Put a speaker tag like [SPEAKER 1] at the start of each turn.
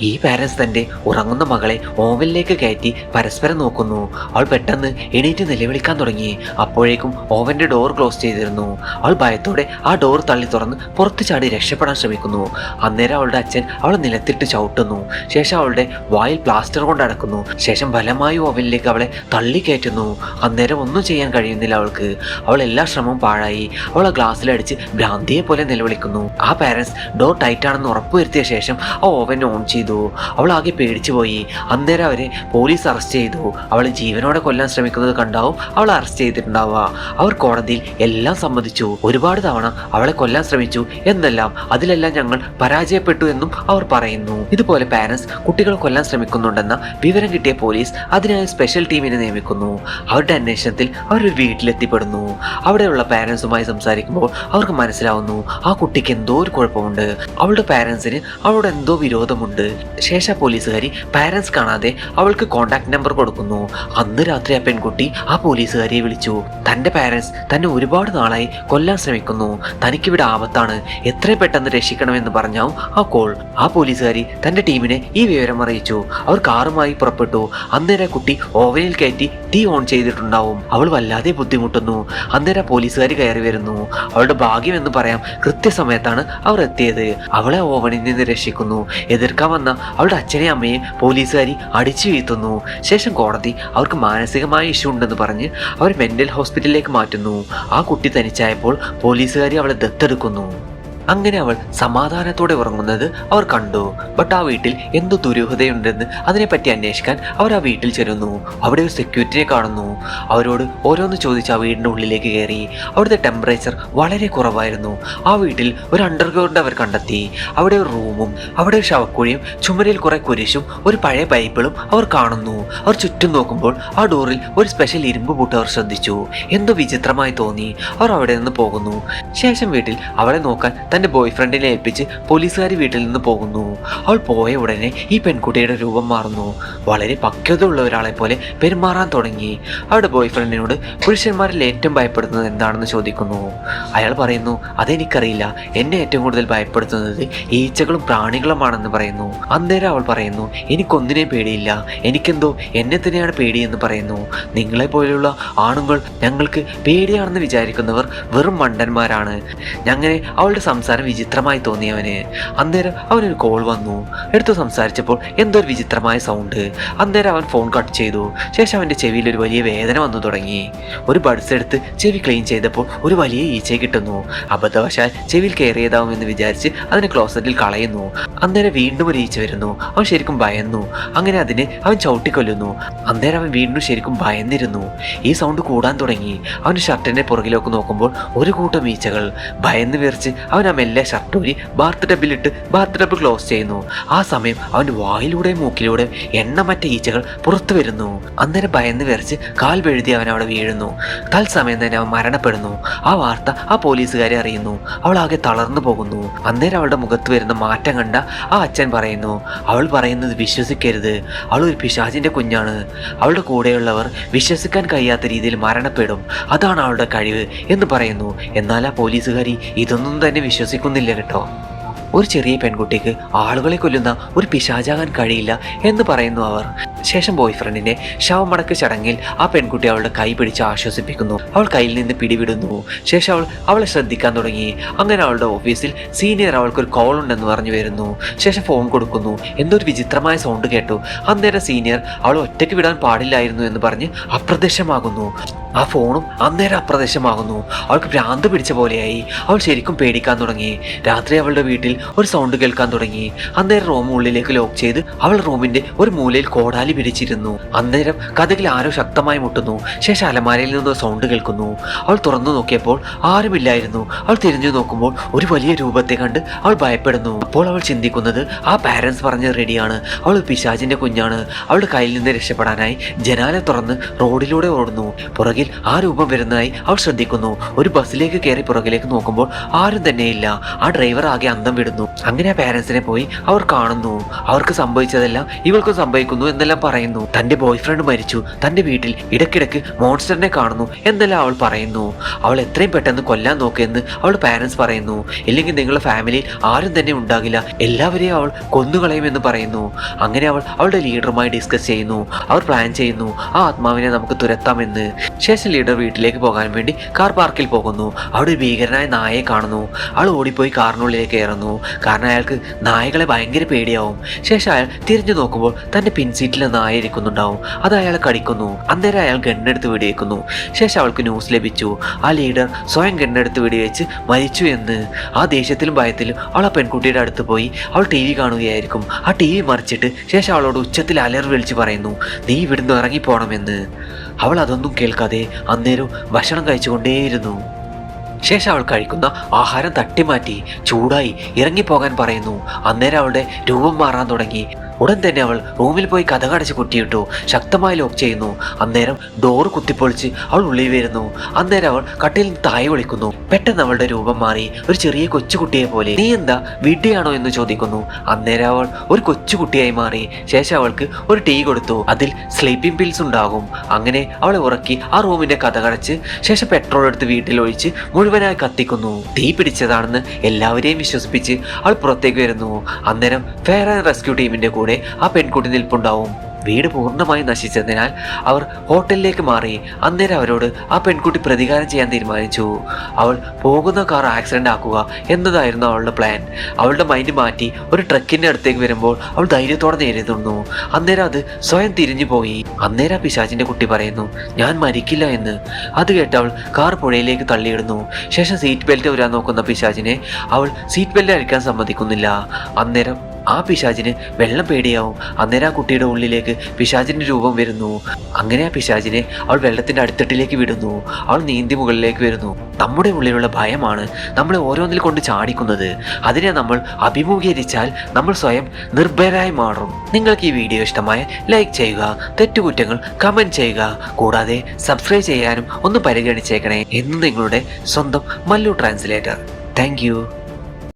[SPEAKER 1] ഈ പാരൻസ് തന്റെ ഉറങ്ങുന്ന മകളെ ഓവനിലേക്ക് കയറ്റി പരസ്പരം നോക്കുന്നു. അവൾ പെട്ടെന്ന് എണീറ്റ് നിലവിളിക്കാൻ തുടങ്ങി. അപ്പോഴേക്കും ഓവന്റെ ഡോർ ക്ലോസ് ചെയ്തിരുന്നു. അവൾ ഭയത്തോടെ ആ ഡോർ തള്ളി തുറന്ന് പുറത്തു ചാടി രക്ഷപ്പെടാൻ ശ്രമിക്കുന്നു. അന്നേരം അവളുടെ അച്ഛൻ അവളെ നിലത്തിട്ട് ചവിട്ടുന്നു. ശേഷം അവളുടെ വായിൽ പ്ലാസ്റ്റർ കൊണ്ട് അടക്കുന്നു. ശേഷം ബലമായി ഓവനിലേക്ക് അവളെ തള്ളി കയറ്റുന്നു. അന്നേരം ഒന്നും ചെയ്യാൻ കഴിയുന്നില്ല അവൾക്ക്. അവൾ എല്ലാ ശ്രമവും പാഴായി. അവൾ ആ ഗ്ലാസ്സിലടിച്ച് ഭ്രാന്തിയെ പോലെ നിലവിളിക്കുന്നു. ആ പാരൻസ് ഡോർ ടൈറ്റ് ആണെന്ന് ഉറപ്പുവരുത്തിയ ശേഷം ആ ഓവൻ ഓൺ ചെയ്തു. അവൾ ആകെ പേടിച്ചു പോയി. അന്നേരം അവരെ പോലീസ് അറസ്റ്റ് ചെയ്തു. അവൾ ജീവനോടെ കൊല്ലാൻ ശ്രമിക്കുന്നത് കണ്ടാവും അവൾ അറസ്റ്റ് ചെയ്തിട്ടുണ്ടാവുക. അവർ കോടതിയിൽ എല്ലാം സമ്മതിച്ചു. ഒരുപാട് തവണ അവളെ കൊല്ലാൻ ശ്രമിച്ചു എന്നെല്ലാം അതിലെല്ലാം ഞങ്ങൾ പരാജയപ്പെട്ടു എന്നും അവർ പറയുന്നു. ഇതുപോലെ പാരൻസ് കുട്ടികളെ കൊല്ലാൻ ശ്രമിക്കുന്നുണ്ടെന്ന വിവരം കിട്ടിയ പോലീസ് അതിനായി സ്പെഷ്യൽ ടീമിനെ നിയമിക്കുന്നു. അവരുടെ അന്വേഷണത്തിൽ അവർ വീട്ടിലെത്തിപ്പെടുന്നു. അവിടെയുള്ള പാരൻസുമായി സംസാരിക്കുമ്പോൾ അവർക്ക് മനസ്സിലാവുന്നു ആ കുട്ടിക്ക് എന്തോ ഒരു കുഴപ്പമുണ്ട്. അവളുടെ പാരൻസിന് അവളോട് എന്തോ വിരോധമുണ്ട്. ശേഷം പോലീസുകാരി പാരൻസ് കാണാതെ അവൾക്ക് കോണ്ടാക്ട് നമ്പർ കൊടുക്കുന്നു. അന്ന് രാത്രി ആ പെൺകുട്ടി ആ പോലീസുകാരിയെ വിളിച്ചു. തന്റെ പാരൻസ് തന്നെ ഒരുപാട് നാളായി കൊല്ലാൻ ശ്രമിക്കുന്നു. തനിക്കിവിടെ ആപത്താണ്. എത്രയും പെട്ടെന്ന് രക്ഷിക്കണമെന്ന് പറഞ്ഞാവും ആ കോൾ ആ പോലീസുകാരി തന്റെ ടീമിനെ ഈ വിവരം അറിയിച്ചു. അവർ കാറുമായി പുറപ്പെട്ടു. അന്നേരം കുട്ടി ഓവനിൽ കയറ്റി തീ ഓൺ ചെയ്തിട്ടുണ്ടാവും. അവൾ വല്ലാതെ ബുദ്ധിമുട്ടുന്നു. അന്നേരം പോലീസുകാരി കയറി വരുന്നു. അവളുടെ ഭാഗ്യം എന്ന് പറയാം കൃത്യസമയത്താണ് അവർ എത്തിയത്. അവളെ ഓവനിൽ നിന്ന് രക്ഷിക്കുന്നു. എതിർക്കാൻ വന്ന അവളുടെ അച്ഛനെയും അമ്മയും പോലീസുകാരി അടിച്ചു വീഴ്ത്തുന്നു. ശേഷം കോടതി അവർക്ക് മാനസികമായ ഇഷ്യൂ ഉണ്ടെന്ന് പറഞ്ഞ് അവർ മെന്റൽ ഹോസ്പിറ്റലിലേക്ക് മാറ്റുന്നു. ആ കുട്ടി തനിച്ചായപ്പോൾ പോലീസുകാരി അവളെ ദത്തെടുക്കുന്നു. അങ്ങനെ അവൾ സമാധാനത്തോടെ ഉറങ്ങുന്നത് അവർ കണ്ടു. ബട്ട് ആ വീട്ടിൽ എന്തോ ദുരൂഹതയുണ്ടെന്ന് അതിനെപ്പറ്റി അന്വേഷിക്കാൻ അവർ ആ വീട്ടിൽ ചെല്ലുന്നു. അവിടെ ഒരു സെക്യൂരിറ്റിയെ കാണുന്നു. അവരോട് ഓരോന്ന് ചോദിച്ച് ആ വീടിന്റെ ഉള്ളിലേക്ക് കയറി. അവിടുത്തെ ടെമ്പറേച്ചർ വളരെ കുറവായിരുന്നു. ആ വീട്ടിൽ ഒരു അണ്ടർഗ്രൗണ്ട് അവർ കണ്ടെത്തി. അവിടെ ഒരു റൂമും അവിടെ ഒരു ശവക്കുഴിയും ചുമരിൽ കുറെ കുരിശും ഒരു പഴയ ബൈബിളും അവർ കാണുന്നു. അവർ ചുറ്റും നോക്കുമ്പോൾ ആ ഡോറിൽ ഒരു സ്പെഷ്യൽ ഇരുമ്പ് പൂട്ട് അവർ ശ്രദ്ധിച്ചു. എന്തോ വിചിത്രമായി തോന്നി. അവർ അവിടെ നിന്ന് പോകുന്നു. ശേഷം വീട്ടിൽ അവളെ നോക്കാൻ തന്റെ ബോയ് ഫ്രണ്ടിനെ ഏൽപ്പിച്ച് പോലീസുകാരി വീട്ടിൽ നിന്ന് പോകുന്നു. അവൾ പോയ ഉടനെ ഈ പെൺകുട്ടിയുടെ രൂപം മാറുന്നു. വളരെ പക്വതയുള്ള ഒരാളെ പോലെ പെരുമാറാൻ തുടങ്ങി. അവളുടെ ബോയ് ഫ്രണ്ടിനോട് പുരുഷന്മാരിൽ ഏറ്റവും ഭയപ്പെടുന്നത് എന്താണെന്ന് ചോദിക്കുന്നു. അയാൾ പറയുന്നു അതെനിക്കറിയില്ല. എന്നെ ഏറ്റവും കൂടുതൽ ഭയപ്പെടുത്തുന്നത് ഈച്ചകളും പ്രാണികളുമാണെന്ന് പറയുന്നു. അന്നേരം അവൾ പറയുന്നു എനിക്കൊന്നിനെയും പേടിയില്ല. എനിക്കെന്തോ എന്നെ തന്നെയാണ് പേടിയെന്ന് പറയുന്നു. നിങ്ങളെ പോലെയുള്ള ആണുങ്ങൾ ഞങ്ങൾക്ക് പേടിയാണെന്ന് വിചാരിക്കുന്നവർ വെറും മണ്ടന്മാരാണ്. ഞങ്ങനെ അവളുടെ സംസാരം വിചിത്രമായി തോന്നിയവന്. അന്നേരം അവനൊരു കോൾ വന്നു. എടുത്തു സംസാരിച്ചപ്പോൾ എന്തോ ഒരു വിചിത്രമായ സൗണ്ട് അന്നേരം അവൻ ഫോൺ കട്ട് ചെയ്തു. ശേഷം അവന്റെ ചെവിയിൽ ഒരു വലിയ വേദന വന്നു തുടങ്ങി. ഒരു ബഡ്സ് എടുത്ത് ചെവി ക്ലീൻ ചെയ്തപ്പോൾ ഒരു വലിയ ഈച്ചയെ കിട്ടുന്നു. അബദ്ധവശാൽ ചെവിയിൽ കയറിയതാവുമെന്ന് വിചാരിച്ച് അതിനെ ക്ലോസറ്റിൽ കളയുന്നു. അന്നേരം വീണ്ടും ഒരു ഈച്ച വരുന്നു. അവൻ ശരിക്കും ഭയന്നു. അങ്ങനെ അതിനെ അവൻ ചവിട്ടിക്കൊല്ലുന്നു. അന്നേരം അവൻ വീണ്ടും ശരിക്കും ഭയന്നിരുന്നു. ഈ സൗണ്ട് കൂടാൻ തുടങ്ങി. അവൻ ഷർട്ടിന്റെ പുറകിലേക്ക് നോക്കുമ്പോൾ ഒരു കൂട്ടം ഈച്ചകൾ. ഭയന്ന് വിറച്ച് അവൻ ആ മെല്ലെ ഷർട്ട് ഷർട്ടൂരി ബാർത്ത് ടബിലിട്ട് ബാർത്ത് ടബ് ക്ലോസ് ചെയ്യുന്നു. ആ സമയം അവന്റെ വായിലൂടെയും മൂക്കിലൂടെയും എണ്ണമറ്റ ഈച്ചകൾ പുറത്തു വരുന്നു. അന്നേരം ഭയന്ന് വിറച്ച് കാൽ വെഴുതി അവൻ അവിടെ വീഴുന്നു. തൽസമയം തന്നെ അവൻ മരണപ്പെടുന്നു. ആ വാർത്ത ആ പോലീസുകാരെ അറിയുന്നു. അവൾ ആകെ തളർന്നു പോകുന്നു. അന്നേരം അവളുടെ മുഖത്ത് വരുന്ന മാറ്റം കണ്ട ആ അച്ഛൻ പറയുന്നു അവൾ പറയുന്നത് വിശ്വസിക്കരുത്. അവൾ ഒരു പിശാചിന്റെ കുഞ്ഞാണ്. അവളുടെ കൂടെയുള്ളവർ വിശ്വസിക്കാൻ കഴിയാത്ത രീതിയിൽ മരണപ്പെടും. അതാണ് അവളുടെ കഴിവ് എന്ന് പറയുന്നു. എന്നാൽ ആ പോലീസുകാരി ഇതൊന്നും തന്നെ വിശ്വസിക്കുന്നില്ല കേട്ടോ. ഒരു ചെറിയ പെൺകുട്ടിക്ക് ആളുകളെ കൊല്ലുന്ന ഒരു പിശാചാകാൻ കഴിയില്ല എന്ന് പറയുന്നു അവർ. ശേഷം ബോയ് ഫ്രണ്ടിന്റെ ശവമടക്ക് ചടങ്ങിൽ ആ പെൺകുട്ടി അവളുടെ കൈ പിടിച്ച് ആശ്വസിപ്പിക്കുന്നു. അവൾ കയ്യിൽ നിന്ന് പിടിവിടുന്നു. ശേഷം അവൾ അവളെ ശ്രദ്ധിക്കാൻ തുടങ്ങി. അങ്ങനെ അവളുടെ ഓഫീസിൽ സീനിയർ അവൾക്ക് ഒരു കോൾ ഉണ്ടെന്ന് പറഞ്ഞു വരുന്നു. ശേഷം ഫോൺ കൊടുക്കുന്നു. എന്തൊരു വിചിത്രമായ സൗണ്ട് കേട്ടു. അന്നേരം സീനിയർ അവളെ ഒറ്റയ്ക്ക് വിടാൻ പാടില്ലായിരുന്നു എന്ന് പറഞ്ഞ് അപ്രത്യക്ഷമാകുന്നു. ആ ഫോണും അന്നേരം അപ്രത്യക്ഷമാകുന്നു. അവൾക്ക് ഭ്രാന്ത് പിടിച്ച പോലെയായി. അവൾ ശരിക്കും പേടിക്കാൻ തുടങ്ങി. രാത്രി അവളുടെ വീട്ടിൽ ഒരു സൗണ്ട് കേൾക്കാൻ തുടങ്ങി. അന്നേരം റൂം ഉള്ളിലേക്ക് ലോക്ക് ചെയ്ത് അവൾ റൂമിന്റെ ഒരു മൂലയിൽ കോടാലി പിടിച്ചിരുന്നു. അന്നേരം കഥകിൽ ആരോ ശക്തമായി മുട്ടുന്നു. ശേഷം അലമാരയിൽ നിന്ന് സൗണ്ട് കേൾക്കുന്നു. അവൾ തുറന്നു നോക്കിയപ്പോൾ ആരുമില്ലായിരുന്നു. അവൾ തിരിഞ്ഞു നോക്കുമ്പോൾ ഒരു വലിയ രൂപത്തെ കണ്ട് അവൾ ഭയപ്പെടുന്നു. അപ്പോൾ അവൾ ചിന്തിക്കുന്നത് ആ പാരൻസ് പറഞ്ഞ റെഡിയാണ്. അവൾ പിശാചിന്റെ കുഞ്ഞാണ്. അവളുടെ കയ്യിൽ നിന്ന് രക്ഷപ്പെടാനായി ജനാല തുറന്ന് റോഡിലൂടെ ഓടുന്നു. പുറകിൽ ആ രൂപം വരുന്നതായി അവൾ ശ്രദ്ധിക്കുന്നു. ഒരു ബസ്സിലേക്ക് കയറി പുറകിലേക്ക് നോക്കുമ്പോൾ ആരും തന്നെയില്ല. ആ ഡ്രൈവർ ആകെ അന്തം വിടുന്നു. അങ്ങനെ ആ പാരൻസിനെ പോയി അവർ കാണുന്നു. അവർക്ക് സംഭവിച്ചതെല്ലാം ഇവൾക്കും സംഭവിക്കുന്നു എന്നെല്ലാം പറയുന്നു. തന്റെ ബോയ്ഫ്രണ്ട് മരിച്ചു. തന്റെ വീട്ടിൽ ഇടയ്ക്കിടയ്ക്ക് മോൺസ്റ്ററിനെ കാണുന്നു എന്നെല്ലാം അവൾ പറയുന്നു. അവൾ എത്രയും പെട്ടെന്ന് കൊല്ലാൻ നോക്കിയെന്ന് അവൾ പാരൻസ് പറയുന്നു. ഇല്ലെങ്കിൽ നിങ്ങളുടെ ഫാമിലിയിൽ ആരും തന്നെ ഉണ്ടാകില്ല. എല്ലാവരെയും അവൾ കൊന്നുകളയുമെന്ന് പറയുന്നു. അങ്ങനെ അവൾ അവളുടെ ലീഡറുമായി ഡിസ്കസ് ചെയ്യുന്നു. അവർ പ്ലാൻ ചെയ്യുന്നു ആ ആത്മാവിനെ നമുക്ക് തുരത്താമെന്ന്. ശേഷം ലീഡർ വീട്ടിലേക്ക് പോകാൻ വേണ്ടി കാർ പാർക്കിൽ പോകുന്നു. അവിടെ ഒരു ഭീകരനായ നായയെ കാണുന്നു. അവൾ ഓടിപ്പോയി കാറിനുള്ളിലേക്ക് കയറുന്നു. കാരണം അയാൾക്ക് നായകളെ ഭയങ്കര പേടിയാവും. ശേഷം അയാൾ തിരിഞ്ഞു നോക്കുമ്പോൾ തന്റെ പിൻസീറ്റിൽ നായ ഇരിക്കുന്നുണ്ടാവും അത് അയാളെ കടിക്കുന്നു. അന്നേരം അയാൾ ഗണ്ണെടുത്ത് വെടിവെക്കുന്നു. ശേഷം അവൾക്ക് ന്യൂസ് ലഭിച്ചു. ആ ലീഡർ സ്വയം ഗണ്ണെടുത്ത് വെടിവെച്ച് മരിച്ചു എന്ന്. ആ ദേഷ്യത്തിലും ഭയത്തിലും അവൾ ആ പെൺകുട്ടിയുടെ അടുത്ത് പോയി. അവൾ ടി വി കാണുകയായിരിക്കും. ആ ടി വി മറിച്ചിട്ട് ശേഷം അവളോട് ഉച്ചത്തിൽ അലർ വിളിച്ച് പറയുന്നു നീ ഇവിടുന്ന് ഇറങ്ങിപ്പോണമെന്ന്. അവൾ അതൊന്നും കേൾക്കാതെ അന്നേരം ഭക്ഷണം കഴിച്ചുകൊണ്ടേയിരുന്നു. ശേഷം അവൾ കഴിക്കുന്ന ആഹാരം തട്ടിമാറ്റി ചൂടായി ഇറങ്ങിപ്പോകാൻ പറയുന്നു. അന്നേരം അവളുടെ രൂപം മാറാൻ തുടങ്ങി. ഉടൻ തന്നെ അവൾ റൂമിൽ പോയി കഥകടച്ച് കുട്ടിയിട്ടു. ശക്തമായി ലോക്ക് ചെയ്യുന്നു. അന്നേരം ഡോർ കുത്തിപ്പൊളിച്ച് അവൾ ഉള്ളിൽ വരുന്നു. അന്നേരം അവൾ കട്ടിൽ താഴെ വിളിക്കുന്നു. പെട്ടെന്ന് അവളുടെ രൂപം മാറി. ഒരു ചെറിയ കൊച്ചുകുട്ടിയെ പോലെ. നീ എന്താ? വിഡ്ഢിയാണോ എന്ന് ചോദിക്കുന്നു. അന്നേരം അവൾ ഒരു കൊച്ചുകുട്ടിയായി മാറി. ശേഷം അവൾക്ക് ഒരു ടീ കൊടുത്തു. അതിൽ സ്ലീപ്പിംഗ് പിൽസ് ഉണ്ടാകും. അങ്ങനെ അവളെ ഉറക്കി ആ റൂമിന്റെ കഥകടച്ച് ശേഷം പെട്രോൾ എടുത്ത് വീട്ടിൽ ഒഴിച്ച് മുഴുവനായി കത്തിക്കുന്നു. തീ പിടിച്ചതാണെന്ന് എല്ലാവരെയും വിശ്വസിപ്പിച്ച് അവൾ പുറത്തേക്ക് വരുന്നു. അന്നേരം ഫെയർ ആൻഡ് റെസ്ക്യൂ ടീമിന്റെ കൂടെ ആ പെൺകുട്ടി നിൽപ്പുണ്ടാവും. വീട് പൂർണമായി നശിച്ചതിനാൽ അവർ ഹോട്ടലിലേക്ക് മാറി. അന്നേരം അവരോട് ആ പെൺകുട്ടി പ്രതികാരം ചെയ്യാൻ തീരുമാനിച്ചു. അവൾ പോകുന്ന കാർ ആക്സിഡന്റ് ആക്കുക എന്നതായിരുന്നു അവളുടെ പ്ലാൻ അവളുടെ മൈൻഡ് മാറ്റി ഒരു ട്രക്കിന്റെ അടുത്തേക്ക് വരുമ്പോൾ അവൾ ധൈര്യത്തോടെ നേരിടുന്നു അന്നേരം അത് സ്വയം തിരിഞ്ഞു പോയി. അന്നേരം ആ പിശാചിന്റെ കുട്ടി പറയുന്നു ഞാൻ മരിക്കില്ല എന്ന്. അത് കേട്ട് അവൾ കാർ പുഴയിലേക്ക് തള്ളിയിടുന്നു. ശേഷം സീറ്റ് ബെൽറ്റ് വരാൻ നോക്കുന്ന പിശാചിനെ അവൾ സീറ്റ് ബെൽറ്റ് അഴിക്കാൻ സമ്മതിക്കുന്നില്ല. അന്നേരം ആ പിശാചിന് വെള്ളം പേടിയാവും. അന്നേരം ആ കുട്ടിയുടെ ഉള്ളിലേക്ക് പിശാചിന്റെ രൂപം വരുന്നു. അങ്ങനെ ആ പിശാചിനെ അവൾ വെള്ളത്തിന്റെ അടിത്തട്ടിലേക്ക് വിടുന്നു. അവൾ നീന്തി മുകളിലേക്ക് വരുന്നു. നമ്മുടെ ഉള്ളിലുള്ള ഭയമാണ് നമ്മളെ ഓരോന്നിൽ കൊണ്ട് ചാടിക്കുന്നത്. അതിനെ നമ്മൾ അഭിമുഖീകരിച്ചാൽ നമ്മൾ സ്വയം നിർഭയരായി മാറും. നിങ്ങൾക്ക് ഈ വീഡിയോ ഇഷ്ടമായ ലൈക്ക് ചെയ്യുക തെറ്റുകുറ്റങ്ങൾ കമന്റ് ചെയ്യുക. കൂടാതെ സബ്സ്ക്രൈബ് ചെയ്യാനും ഒന്ന് പരിഗണിച്ചേക്കണേ. എന്ന് നിങ്ങളുടെ സ്വന്തം മല്ലു ട്രാൻസ്ലേറ്റർ. താങ്ക്